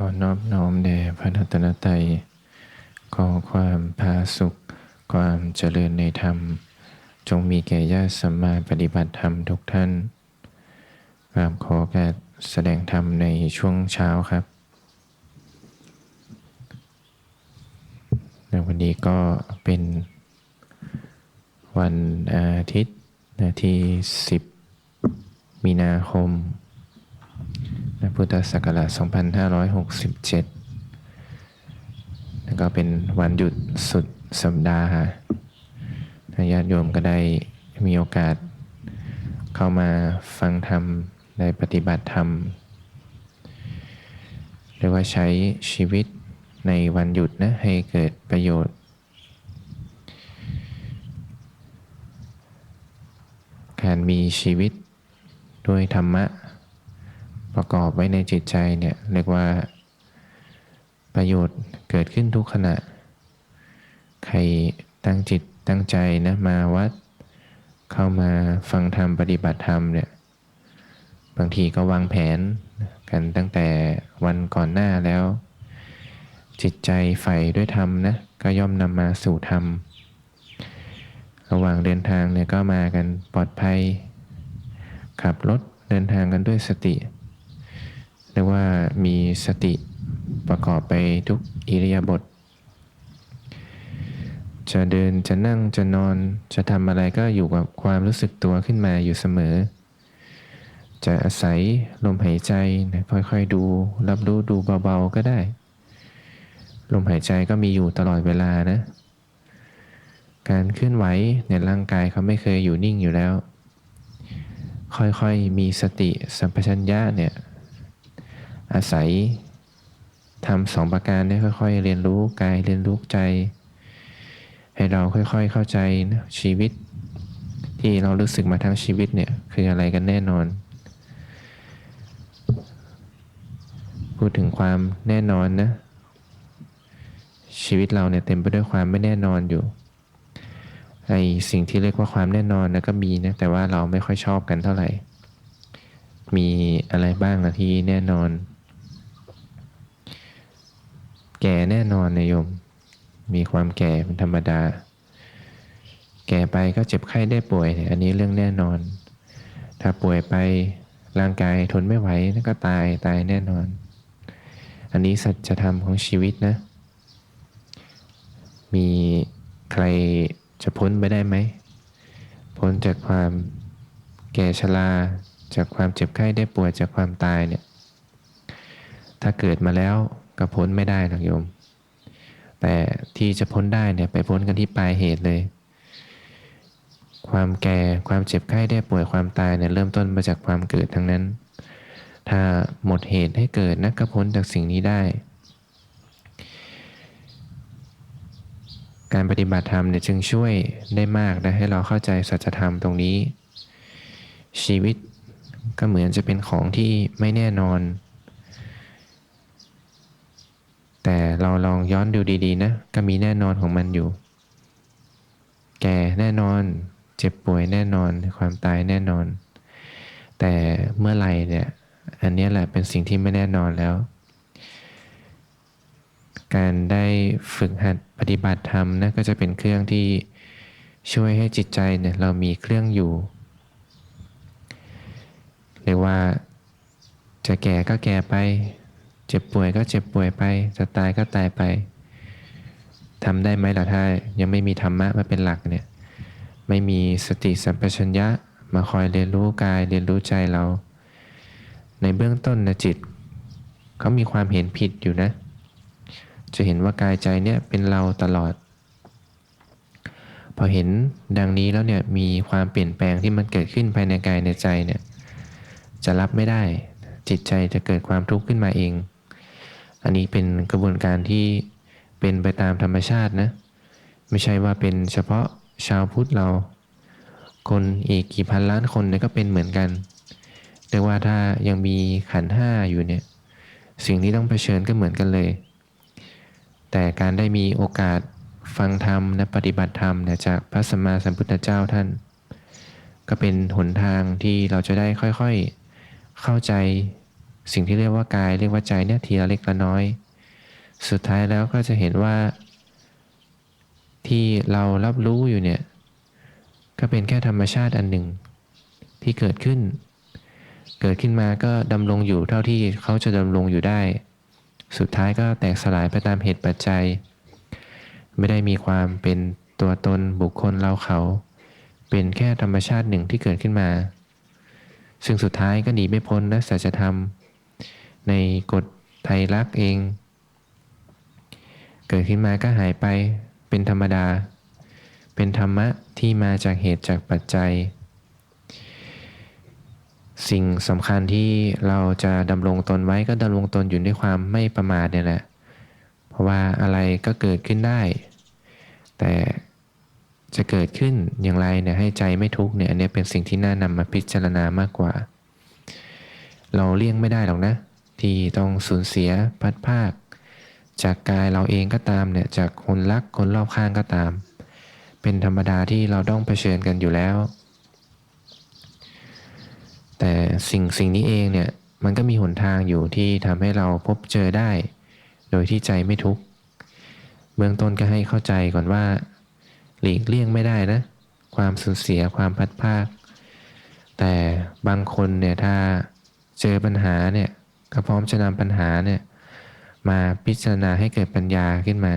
ขอนอบน้อมแด่พระรัตนตรัย ขอความพาสุข ความเจริญในธรรม จงมีแก่ญาติสัมมาปฏิบัติธรรมทุกท่านกราบขอการแสดงธรรมในช่วงเช้าครับในวันนี้ก็เป็นวันอาทิตย์ที่ 10 มีนาคม นพุทธศักราช 2567 แล้วก็เป็นวันหยุดสุดสัปดาห์นะญาติโยมก็ได้มีโอกาสเข้ามาฟังธรรมได้ปฏิบัติธรรมเรียกว่าใช้ชีวิตในวันหยุดนะให้เกิดประโยชน์ การมีชีวิตด้วยธรรมะ ประกอบไว้ในจิตใจเนี่ยเรียกว่า ประโยชน์เกิดขึ้นทุกขณะ ใครตั้งจิตตั้งใจนะมาวัด เข้ามาฟังธรรมปฏิบัติธรรมเนี่ยบางทีก็วางแผนกันตั้งแต่วันก่อนหน้าแล้ว จิตใจใฝ่ด้วยธรรมนะก็ย่อมนำมาสู่ธรรม ระหว่างเดินทางเนี่ยก็มากันปลอดภัย ขับรถเดินทางกันด้วยสติ รียกว่ามีสติประกอบไปทุกอิริยาบถจะเดินจะนั่งจะนอนจะทำอะไรก็อยู่กับความรู้สึกตัวขึ้นมาอยู่เสมอ จะอาศัยลมหายใจนะค่อยๆดู รับรู้ดูเบาๆก็ได้ ลมหายใจก็มีอยู่ตลอดเวลานะ การเคลื่อนไหวในร่างกายเขาไม่เคยอยู่นิ่งอยู่แล้ว ค่อยๆมีสติสัมปชัญญะเนี่ย อาศัยทำสองประการเนี่ยค่อย ๆ เรียนรู้กายเรียนรู้ใจ ให้เราค่อยๆเข้าใจนะชีวิตที่เรารู้สึกมาทั้งชีวิตเนี่ยคืออะไรกันแน่นอน พูดถึงความแน่นอนนะชีวิตเราเนี่ยเต็มไปด้วยความไม่แน่นอนอยู่ไอสิ่งที่เรียกว่าความแน่นอนนะก็มีนะแต่ว่าเราไม่ค่อยชอบกันเท่าไหร่ มีอะไรบ้างนะที่แน่นอน แก่แน่นอนนะโยม มีความแก่เป็นธรรมดา แก่ไปก็เจ็บไข้ได้ป่วยเนี่ยอันนี้เรื่องแน่นอน ถ้าป่วยไปร่างกายทนไม่ไหวนั่นก็ตายตายแน่นอน อันนี้สัจธรรมของชีวิตนะ มีใครจะพ้นไปได้ไหม พ้นจากความแก่ชราจากความเจ็บไข้ได้ป่วยจากความตายเนี่ย ถ้าเกิดมาแล้ว ก็พ้นไม่ได้หรอกโยม แต่ที่จะพ้นได้เนี่ยไปพ้นกันที่ปลายเหตุเลย ความแก่ความเจ็บไข้ได้ป่วยความตายเนี่ยเริ่มต้นมาจากความเกิดทั้งนั้น ถ้าหมดเหตุให้เกิดนะก็พ้นจากสิ่งนี้ได้ การปฏิบัติธรรมเนี่ยจึงช่วยได้มากนะให้เราเข้าใจสัจธรรมตรงนี้ ชีวิตก็เหมือนจะเป็นของที่ไม่แน่นอน แต่เราลองย้อนดูดีๆนะก็มีแน่นอนของมันอยู่ แก่แน่นอน เจ็บป่วยแน่นอน ความตายแน่นอน แต่เมื่อไหร่เนี่ย อันนี้แหละเป็นสิ่งที่ไม่แน่นอนแล้ว การได้ฝึกหัดปฏิบัติธรรมนะก็จะเป็นเครื่องที่ช่วยให้จิตใจเนี่ยเรามีเครื่องอยู่เรียกว่าจะแก่ก็แก่ไป เจ็บป่วยก็เจ็บป่วยไป จะตายก็ตายไปทำได้ไหมล่ะถ้ายังไม่มีธรรมะมาเป็นหลักเนี่ยไม่มีสติสัมปชัญญะมาคอยเรียนรู้กายเรียนรู้ใจเรา ในเบื้องต้นนะจิตเขามีความเห็นผิดอยู่นะ จะเห็นว่ากายใจเนี่ยเป็นเราตลอด พอเห็นดังนี้แล้วเนี่ยมีความเปลี่ยนแปลงที่มันเกิดขึ้นภายในกายในใจเนี่ยจะรับไม่ได้จิตใจจะเกิดความทุกข์ขึ้นมาเอง อันนี้เป็นกระบวนการที่เป็นไปตามธรรมชาตินะ ไม่ใช่ว่าเป็นเฉพาะชาวพุทธเรา คนอีกกี่พันล้านคนเนี่ยก็เป็นเหมือนกันแต่ว่าถ้ายังมีขันห้าอยู่เนี่ย สิ่งที่ต้องเผชิญก็เหมือนกันเลย แต่การได้มีโอกาสฟังธรรมและปฏิบัติธรรมเนี่ยจากพระสัมมาสัมพุทธเจ้าท่าน ก็เป็นหนทางที่เราจะได้ค่อยๆ เข้าใจ สิ่งที่เรียกว่ากายเรียกว่าใจเนี่ยทีละเล็กละน้อย สุดท้ายแล้วก็จะเห็นว่า ที่เรารับรู้อยู่เนี่ย ก็เป็นแค่ธรรมชาติอันหนึ่ง ที่เกิดขึ้น เกิดขึ้นมาก็ดำรงอยู่เท่าที่เขาจะดำรงอยู่ได้ สุดท้ายก็แตกสลายไปตามเหตุปัจจัย ไม่ได้มีความเป็นตัวตนบุคคลเราเขา เป็นแค่ธรรมชาติหนึ่งที่เกิดขึ้นมา ซึ่งสุดท้ายก็หนีไม่พ้นนะสัจธรรม ในกฎไทยรักเอง เกิดขึ้นมาก็หายไปเป็นธรรมดา เป็นธรรมะที่มาจากเหตุจากปัจจัย สิ่งสำคัญที่เราจะดำรงตนไว้ก็ดำรงตนอยู่ด้วยความไม่ประมาทเนี่ยแหละ เพราะว่าอะไรก็เกิดขึ้นได้ แต่จะเกิดขึ้นอย่างไรเนี่ยให้ใจไม่ทุกเนี่ยอันนี้เป็นสิ่งที่น่านำมาพิจารณามากกว่า เราเลี่ยงไม่ได้หรอกนะ ที่ต้องสูญเสียพัดภาค จากกายเราเองก็ตามเนี่ยจากคนรักคนรอบข้างก็ตาม เป็นธรรมดาที่เราต้องเผชิญกันอยู่แล้ว แต่สิ่งสิ่งนี้เองเนี่ยมันก็มีหนทางอยู่ที่ทำให้เราพบเจอได้ โดยที่ใจไม่ทุกข์เบื้องต้นก็ให้เข้าใจก่อนว่า หลีกเลี่ยงไม่ได้นะ ความสูญเสียความพัดภาค แต่บางคนเนี่ยถ้าเจอปัญหาเนี่ย ก็พร้อมจะนำปัญหาเนี่ยมาพิจารณาให้เกิดปัญญาขึ้นมา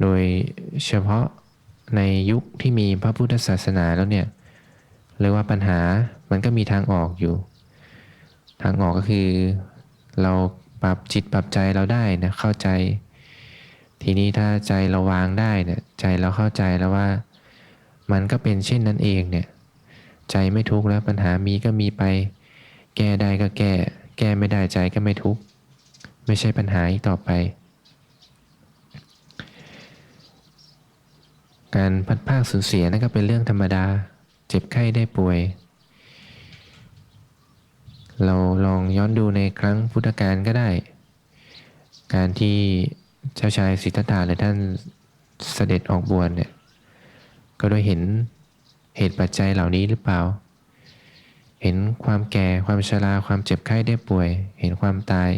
โดยเฉพาะในยุคที่มีพระพุทธศาสนาแล้วเนี่ยเรียกว่าปัญหามันก็มีทางออกอยู่ ทางออกก็คือเราปรับจิตปรับใจเราได้นะเข้าใจ ทีนี้ถ้าใจเราวางได้เนี่ยใจเราเข้าใจแล้วว่า มันก็เป็นเช่นนั้นเองเนี่ยใจไม่ทุกข์แล้วปัญหามีก็มีไป แก้ได้ก็แก้ แก้ไม่ได้ใจก็ไม่ทุกข์ไม่ใช่ปัญหาอีกต่อไป การพัดภาคสูญเสียนั่นก็เป็นเรื่องธรรมดา เจ็บไข้ได้ป่วย เราลองย้อนดูในครั้งพุทธกาลก็ได้ การที่เจ้าชายสิทธัตถะและท่านเสด็จออกบวชเนี่ย ก็ได้เห็นเหตุปัจจัยเหล่านี้หรือเปล่า เห็นความแก่ ความชรา ความเจ็บไข้ได้ป่วย เห็นความตาย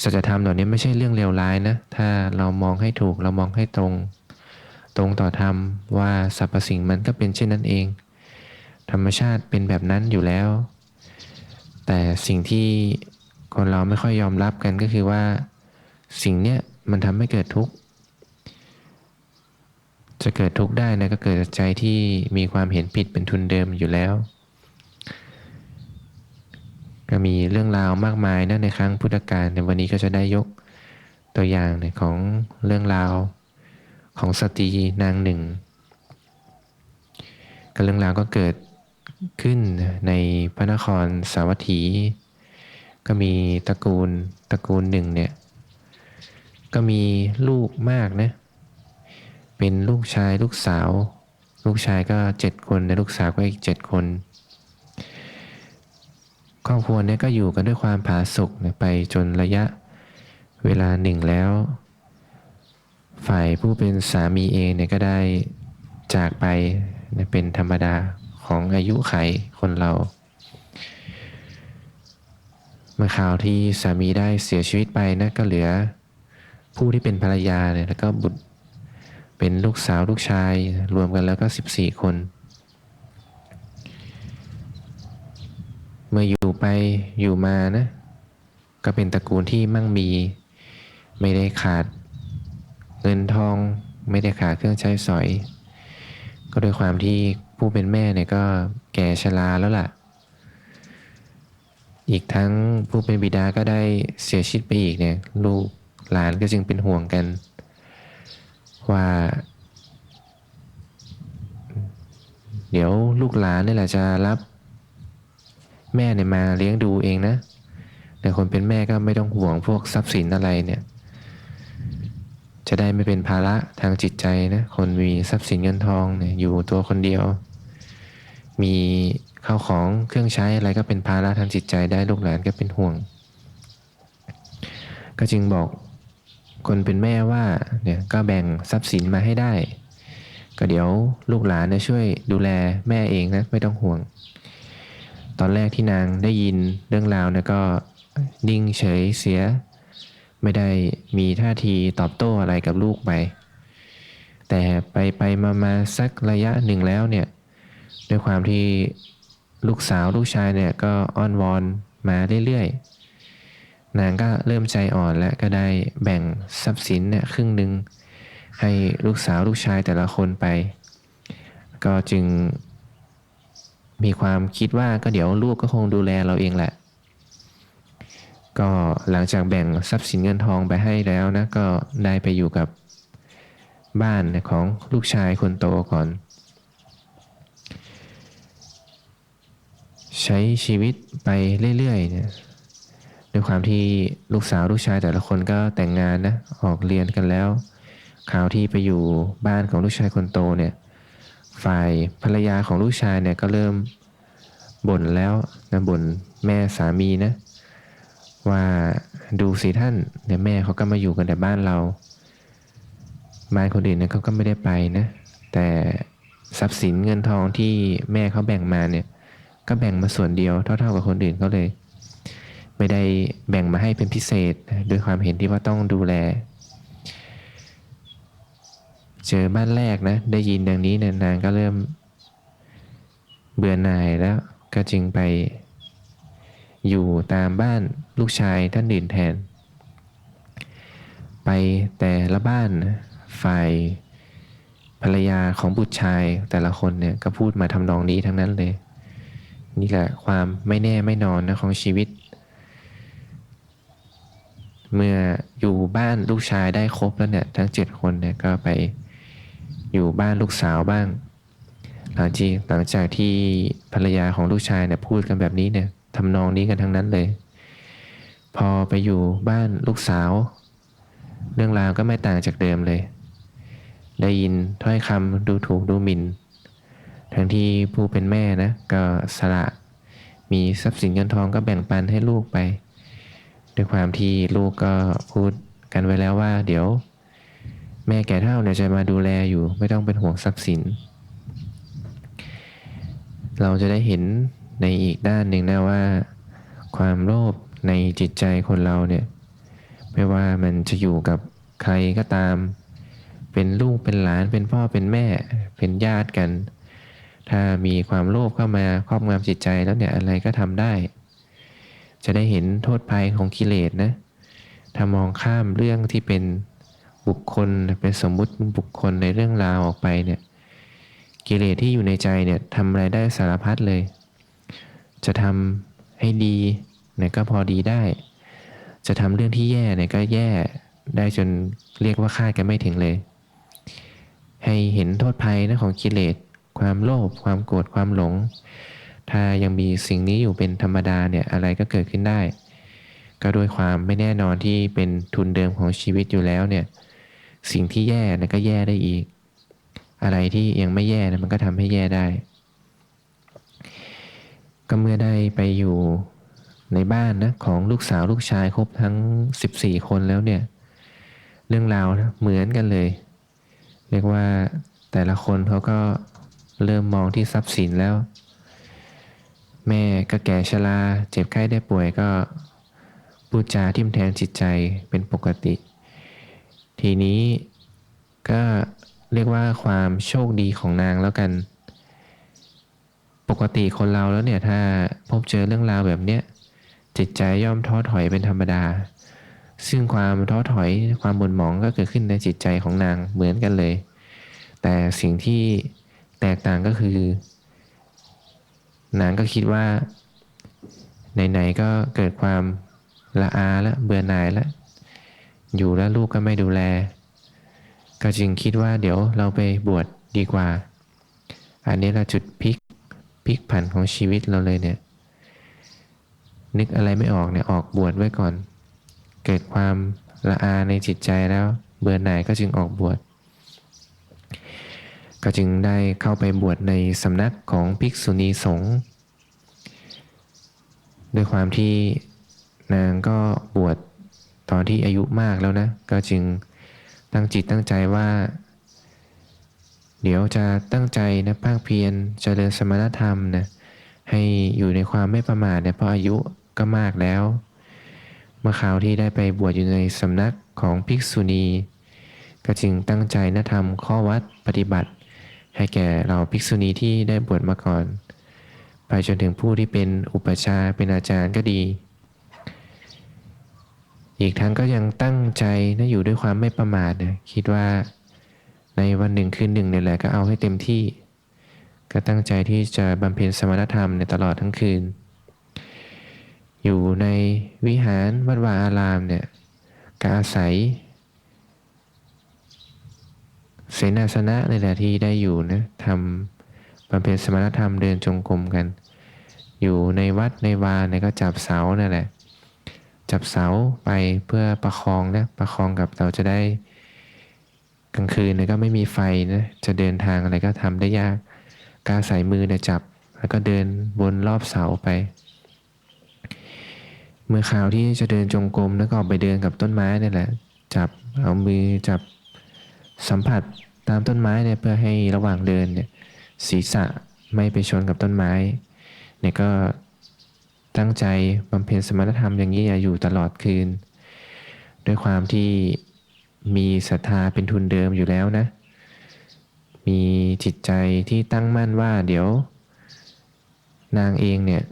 สัจธรรมเหล่านี้ไม่ใช่เรื่องเลวร้ายนะ ถ้าเรามองให้ถูก เรามองให้ตรง ตรงต่อธรรมว่าสรรพสิ่งมันก็เป็นเช่นนั้นเอง ธรรมชาติเป็นแบบนั้นอยู่แล้ว แต่สิ่งที่คนเราไม่ค่อยยอมรับกันก็คือว่า สิ่งเนี้ยมันทำให้เกิดทุกข์ จะเกิดทุกข์ได้นะก็เกิดจากใจที่มีความเห็นผิดเป็นทุนเดิมอยู่แล้ว ก็มีเรื่องราวมากมายนะในครั้งพุทธกาลในวันนี้ก็จะได้ยกตัวอย่างของเรื่องราวของสตรีนางหนึ่งก็เรื่องราวก็เกิดขึ้นในพระนครสาวัตถี ก็มีตระกูลตระกูลหนึ่งเนี่ยก็มีลูกมากนะเเป็นลูกชายลูกสาว ลูกชายก็เจ็ดคนและลูกสาวก็อีกเจ็ดคน ครอบครัวเนี่ยก็อยู่กันด้วยความผาสุกไปจนระยะเวลาหนึ่งแล้ว ฝ่ายผู้เป็นสามีเองเนี่ยก็ได้จากไปเนี่ยเป็นธรรมดาของอายุไขคนเรา เมื่อข่าวที่สามีได้เสียชีวิตไปนะก็เหลือผู้ที่เป็นภรรยาเนี่ยแล้วก็บุตร เป็นลูกสาวลูกชายรวมกันแล้วก็ 14 คน เมื่ออยู่ไปอยู่มานะ ก็เป็นตระกูลที่มั่งมี ไม่ได้ขาดเงินทอง ไม่ได้ขาดเครื่องใช้สอย ก็ด้วยความที่ผู้เป็นแม่เนี่ยก็แก่ชราแล้วล่ะ อีกทั้งผู้เป็นบิดาก็ได้เสียชีวิตไปอีกเนี่ย ลูกหลานก็จึงเป็นห่วงกัน ว่า เดี๋ยวลูกหลานนี่แหละจะรับ แม่เนี่ยมาเลี้ยงดูเองนะ แต่คนเป็นแม่ก็ไม่ต้องห่วงพวกทรัพย์สินอะไรเนี่ย จะได้ไม่เป็นภาระทางจิตใจนะคนมีทรัพย์สินเงินทองเนี่ยอยู่ตัวคนเดียว มีข้าวของเครื่องใช้อะไรก็เป็นภาระทางจิตใจได้ลูกหลานก็เป็นห่วง ก็จึงบอก คนเป็นแม่ว่าเนี่ยก็แบ่งทรัพย์สินมาให้ได้ ก็เดี๋ยวลูกหลานเนี่ยช่วยดูแลแม่เองนะไม่ต้องห่วง ตอนแรกที่นางได้ยินเรื่องราวเนี่ยก็นิ่งเฉยเสีย ไม่ได้มีท่าทีตอบโต้อะไรกับลูกไปแต่ไปไปมามาสักระยะหนึ่งแล้วเนี่ยด้วยความที่ลูกสาวลูกชายเนี่ยก็อ้อนวอนมาเรื่อยๆ นางก็เริ่มใจอ่อนและก็ได้แบ่งทรัพย์สินเนี่ยครึ่งหนึ่งให้ลูกสาวลูกชายแต่ละคนไป ก็จึงมีความคิดว่าก็เดี๋ยวลูกก็คงดูแลเราเองแหละ ก็หลังจากแบ่งทรัพย์สินเงินทองไปให้แล้วนะก็ได้ไปอยู่กับบ้านของลูกชายคนโตก่อน ใช้ชีวิตไปเรื่อยๆเนี่ย ด้วยความที่ลูกสาวลูกชายแต่ละคนก็แต่งงานนะออกเรียนกันแล้วข่าวที่ไปอยู่บ้านของลูกชายคนโตเนี่ยฝ่ายภรรยาของลูกชายเนี่ยก็เริ่มบ่นแล้วนะบ่นแม่สามีนะว่าดูสิท่านเนี่ยแม่เขาก็มาอยู่กันแต่บ้านเราบ้านคนอื่นเนี่ยเขาก็ไม่ได้ไปนะแต่ทรัพย์สินเงินทองที่แม่เขาแบ่งมาเนี่ยก็แบ่งมาส่วนเดียวเท่าๆกับคนอื่นเขาเลย ไม่ได้แบ่งมาให้เป็นพิเศษด้วยความเห็นที่ว่าต้องดูแล เจอบ้านแรกนะ ได้ยินดังนี้นี่ยนางก็เริ่มเบื่อหน่ายแล้วก็จึงไปอยู่ตามบ้านลูกชายท่านอื่นแทน ไปแต่ละบ้านฝ่ายภรรยาของบุตรชายแต่ละคนเนี่ยก็พูดมาทำนองนี้ทั้งนั้นเลย นี่แหละความไม่แน่ไม่นอนนะของชีวิต เมื่ออยู่บ้านลูกชายได้ครบแล้วเนี่ยทั้งเจ็ดคนเนี่ยก็ไปอยู่บ้านลูกสาวบ้าง หลังจากหลังจากที่ภรรยาของลูกชายเนี่ยพูดกันแบบนี้เนี่ยทำนองนี้กันทั้งนั้นเลย พอไปอยู่บ้านลูกสาว เรื่องราวก็ไม่ต่างจากเดิมเลย ได้ยินถ้อยคำดูถูกดูหมิ่น ทั้งที่ผู้เป็นแม่นะก็สละมีทรัพย์สินเงินทองก็แบ่งปันให้ลูกไป ด้วยความที่ลูกก็พูดกันไว้แล้วว่า เดี๋ยว แม่แก่เท่าเนี่ยจะมาดูแลอยู่ ไม่ต้องเป็นห่วงทรัพย์สิน เราจะได้เห็นในอีกด้านหนึ่งนะว่า ความโลภในจิตใจคนเราเนี่ย ไม่ว่ามันจะอยู่กับใครก็ตาม เป็นลูกเป็นหลานเป็นพ่อเป็นแม่ เป็นญาติกัน ถ้ามีความโลภเข้ามาครอบงำจิตใจแล้วเนี่ยอะไรก็ทำได้ จะได้เห็นโทษภัยของกิเลสนะ ถ้ามองข้ามเรื่องที่เป็นบุคคลเป็นสมมุติบุคคลในเรื่องราวออกไปเนี่ยกิเลสที่อยู่ในใจเนี่ยทำอะไรได้สารพัดเลย จะทำให้ดีเนี่ยก็พอดีได้ จะทำเรื่องที่แย่เนี่ยก็แย่ได้จนเรียกว่าคาดกันไม่ถึงเลย ให้เห็นโทษภัยนะของกิเลสความโลภความโกรธความหลง ถ้ายังมีสิ่งนี้อยู่เป็นธรรมดาเนี่ยอะไรก็เกิดขึ้นได้ ก็ด้วยความไม่แน่นอนที่เป็นทุนเดิมของชีวิตอยู่แล้วเนี่ยสิ่งที่แย่นะก็แย่ได้อีก อะไรที่ยังไม่แย่นะมันก็ทำให้แย่ได้ ก็เมื่อได้ไปอยู่ในบ้านนะของลูกสาวลูกชายครบทั้ง 14 คนแล้วเนี่ยเรื่องราวนะเหมือนกันเลย เรียกว่าแต่ละคนเขาก็เริ่มมองที่ทรัพย์สินแล้ว แม่ก็แก่ชราเจ็บไข้ได้ป่วยก็พูดจาทิมแทงจิตใจเป็นปกติ ทีนี้ก็เรียกว่าความโชคดีของนางแล้วกัน ปกติคนเราแล้วเนี่ยถ้าพบเจอเรื่องราวแบบเนี้ยจิตใจย่อมท้อถอยเป็นธรรมดา ซึ่งความท้อถอยความหม่นหมองก็เกิดขึ้นในจิตใจของนางเหมือนกันเลย แต่สิ่งที่แตกต่างก็คือ นางก็คิดว่าไหนๆก็เกิดความละอาและเบื่อหน่ายแล้วอยู่แล้วลูกก็ไม่ดูแล ก็จึงคิดว่าเดี๋ยวเราไปบวชดีกว่า อันนี้เราจุดพลิกพลิกผันของชีวิตเราเลยเนี่ย นึกอะไรไม่ออกเนี่ยออกบวชไว้ก่อน เกิดความละอาในจิตใจแล้ว เบื่อหน่ายก็จึงออกบวช ก็จึงได้เข้าไปบวชในสำนักของภิกษุณีสงฆ์ด้วยความที่นางก็บวชตอนที่อายุมากแล้วนะ ก็จึงตั้งจิตตั้งใจว่า เดี๋ยวจะตั้งใจนะภาคเพียรเจริญสมณธรรมนะให้อยู่ในความไม่ประมาทเนี่ยเพราะอายุก็มากแล้ว เมื่อคราวที่ได้ไปบวชอยู่ในสำนักของภิกษุณี ก็จึงตั้งใจนะทำข้อวัดปฏิบัติ ให้แก่เราภิกษุณีที่ได้บวชมาก่อน ไปจนถึงผู้ที่เป็นอุปชาเป็นอาจารย์ก็ดี อีกทั้งก็ยังตั้งใจนะอยู่ด้วยความไม่ประมาทนะคิดว่าในวันหนึ่งคืนหนึ่งเนี่ยแหละก็เอาให้เต็มที่ ก็ตั้งใจที่จะบำเพ็ญสมณธรรมในตลอดทั้งคืน อยู่ในวิหารวัดวาอารามเนี่ยก็อาศัย เสนาสนะในแหละที่ได้อยู่นะทำบำเพ็ญสมณธรรมเดินจงกรมกัน อยู่ในวัดในวาเนี่ยก็จับเสานั่นแหละ จับเสาไปเพื่อประคองนะประคองกับเราจะได้กลางคืนเนี่ยก็ไม่มีไฟนะจะเดินทางอะไรก็ทำได้ยากกาใส่มือเนี่ยจับ แล้วก็เดินบนรอบเสาไป เมื่อคราวที่จะเดินจงกรมแล้วก็ออกไปเดินกับต้นไม้นี่แหละ จับเอามือจับ สัมผัสตามต้นไม้เนี่ยเพื่อให้ระหว่างเดินเนี่ยศีรษะไม่ไปชนกับต้นไม้เนี่ยก็ตั้งใจบำเพ็ญสมณธรรมอย่างนี้อยู่ตลอดคืน ด้วยความที่มีศรัทธาเป็นทุนเดิมอยู่แล้วนะ มีจิตใจที่ตั้งมั่นว่าเดี๋ยว นางเองเนี่ย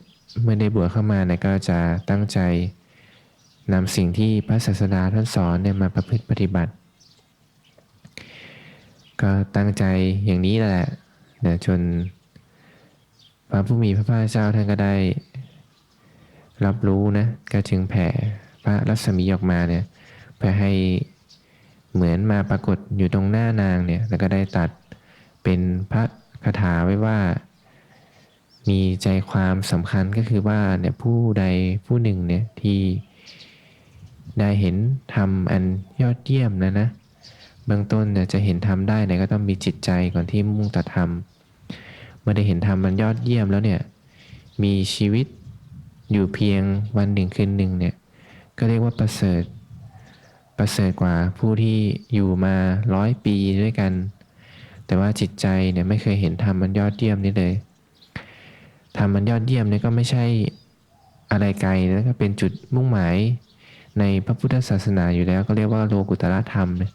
เมื่อได้บวชเข้ามาเนี่ยก็จะตั้งใจนำสิ่งที่พระศาสดาท่านสอนเนี่ยมาประพฤติปฏิบัติ ก็ตั้งใจอย่างนี้แหละนะจนพระผู้มีพระภาคเจ้าท่านก็ได้ รับรู้นะก็จึงแผ่พระรัศมีออกมาเนี่ยเพื่อให้เหมือนมาปรากฏอยู่ตรงหน้านางเนี่ยแล้วก็ได้ตัดเป็นพระคาถาไว้ว่า มีใจความสำคัญก็คือว่าเนี่ยผู้ใดผู้หนึ่งเนี่ยที่ได้เห็นธรรมอันยอดเยี่ยมนะนะ เบื้องต้นเนี่ยจะเห็นธรรมได้เนี่ยก็ต้องมีจิตใจก่อนที่มุ่งต่อธรรมเมื่อได้เห็นธรรมมันยอดเยี่ยมแล้วเนี่ยมีชีวิตอยู่เพียงวันหนึ่งคืนหนึ่งเนี่ยก็เรียกว่าประเสริฐ ประเสริฐกว่าผู้ที่อยู่มาร้อยปีด้วยกัน แต่ว่าจิตใจเนี่ยไม่เคยเห็นธรรมมันยอดเยี่ยมนี่เลยธรรมมันยอดเยี่ยมเนี่ยก็ไม่ใช่อะไรไกลนะก็เป็นจุดมุ่งหมายในพระพุทธศาสนาอยู่แล้วก็เรียกว่าโลกุตระธรรมเนี่ย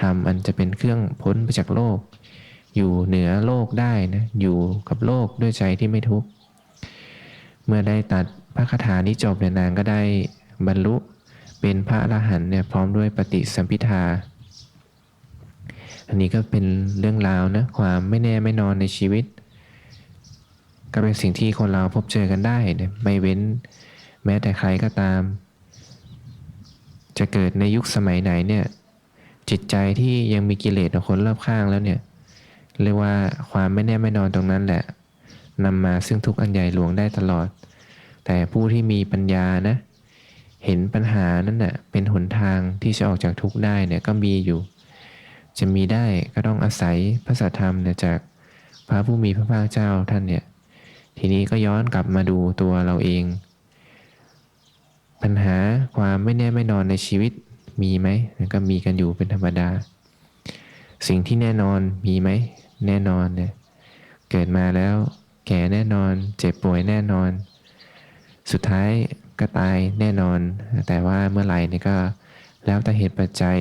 ธรรมอันจะเป็นเครื่องพ้นไปจากโลก อยู่เหนือโลกได้นะอยู่กับโลกด้วยใจที่ไม่ทุกข์เมื่อได้ตัดพระคาถานี้จบเนี่ยนางก็ได้บรรลุเป็นพระอรหันต์เนี่ยพร้อมด้วยปฏิสัมพิทาอันนี้ก็เป็นเรื่องราวนะความไม่แน่ไม่นอนในชีวิต ก็เป็นสิ่งที่คนเราพบเจอกันได้นี่ยไม่เว้นแม้แต่ใครก็ตาม จะเกิดในยุคสมัยไหนเนี่ย จิตใจที่ยังมีกิเลสขอคนรอบข้างแล้วเนี่ยเรียกว่าความไม่แน่ไม่นอนตรงนั้นแหละนำมาซึ่งทุกข์อันใหญ่หลวงได้ตลอด แต่ผู้ที่มีปัญญานะ เห็นปัญหานั้นน่ะเป็นหนทางที่จะออกจากทุกข์ได้เนี่ยก็มีอยู่ จะมีได้ก็ต้องอาศัยพระสัทธรรมเนี่ยจากพระผู้มีพระภาคเจ้าท่านเนี่ยทีนี้ก็ย้อนกลับมาดูตัวเราเอง ปัญหาความไม่แน่ไม่นอนในชีวิต มีไหมก็มีกันอยู่เป็นธรรมดา สิ่งที่แน่นอนมีไหม แน่นอนเนี่ยเกิดมาแล้ว แก่แน่นอน เจ็บป่วยแน่นอน สุดท้ายก็ตายแน่นอน แต่ว่าเมื่อไหร่นี่ก็แล้วแต่เหตุปัจจัย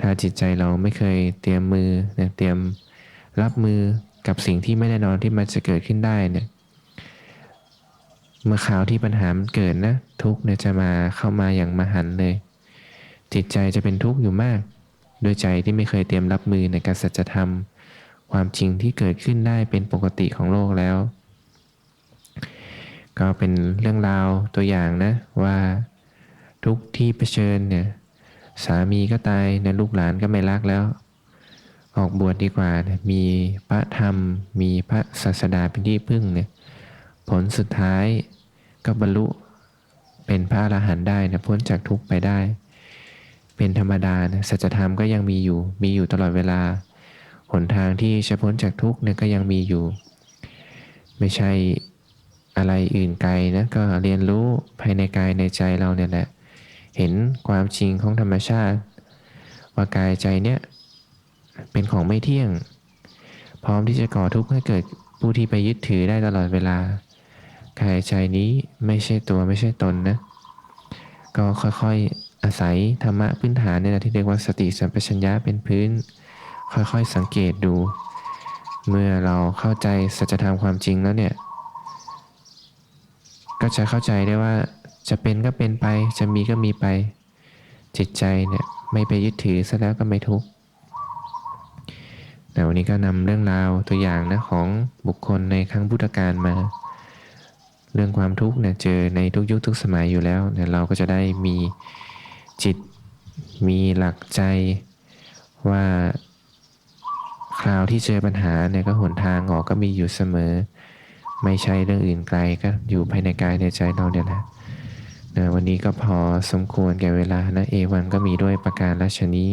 ถ้าจิตใจเราไม่เคยเตรียมมือเนี่ยเตรียมรับมือกับสิ่งที่ไม่แน่นอนที่มันจะเกิดขึ้นได้เนี่ยเมื่อข่าวที่ปัญหามันเกิดนะ ทุกเนี่ยจะมาเข้ามาอย่างมหันเลย จิตใจจะเป็นทุกข์อยู่มาก โดยใจที่ไม่เคยเตรียมรับมือในการสัจธรรม ความจริงที่เกิดขึ้นได้เป็นปกติของโลกแล้ว ก็เป็นเรื่องราวตัวอย่างนะว่าทุกที่เผชิญเนี่ยสามีก็ตายนะลูกหลานก็ไม่รักแล้ว ออกบวชดดีกว่านะมีพระธรรม มีพระศาสดาเป็นที่พึ่งเนี่ยผลสุดท้ายก็บรรลุเป็นพระอรหันต์ได้นะพ้นจากทุกข์ไปได้ เป็นธรรมดานะสัจธรรมก็ยังมีอยู่ มีอยู่ตลอดเวลา หนทางที่จะพ้นจากทุกข์เนี่ยก็ยังมีอยู่ ไม่ใช่อะไรอื่นไกลนะก็เรียนรู้ภายในกายในใจเราเนี่ยแหละ เห็นความจริงของธรรมชาติ ว่ากายใจเนี่ยเป็นของไม่เที่ยง พร้อมที่จะก่อทุกข์ให้เกิดผู้ที่ไปยึดถือได้ตลอดเวลา กายใจนี้ไม่ใช่ตัวไม่ใช่ตนนะ ก็ค่อยๆ อาศัยธรรมะพื้นฐานเนี่ยนะที่เรียกว่าสติสัมปชัญญะเป็นพื้น ค่อยๆสังเกตดู เมื่อเราเข้าใจสัจธรรมความจริงแล้วเนี่ยก็จะเข้าใจได้ว่าจะเป็นก็เป็นไปจะมีก็มีไป จิตใจเนี่ยไม่ไปยึดถือซะแล้วก็ไม่ทุกข์แต่วันนี้ก็นำเรื่องราวตัวอย่างนะของบุคคลในครั้งพุทธกาลมา เรื่องความทุกข์เนี่ยเจอในทุกยุคทุกสมัยอยู่แล้วเนี่ยเราก็จะได้มี จิตมีหลักใจว่าคราวที่เจอปัญหาเนี่ยก็หนทางออกก็มีอยู่เสมอ ไม่ใช่เรื่องอื่นไกลก็อยู่ภายในกายในใจเราเนี่ยแหละนะวันนี้ก็พอสมควรแก่เวลานะเอวันก็มีด้วยประการราชนี้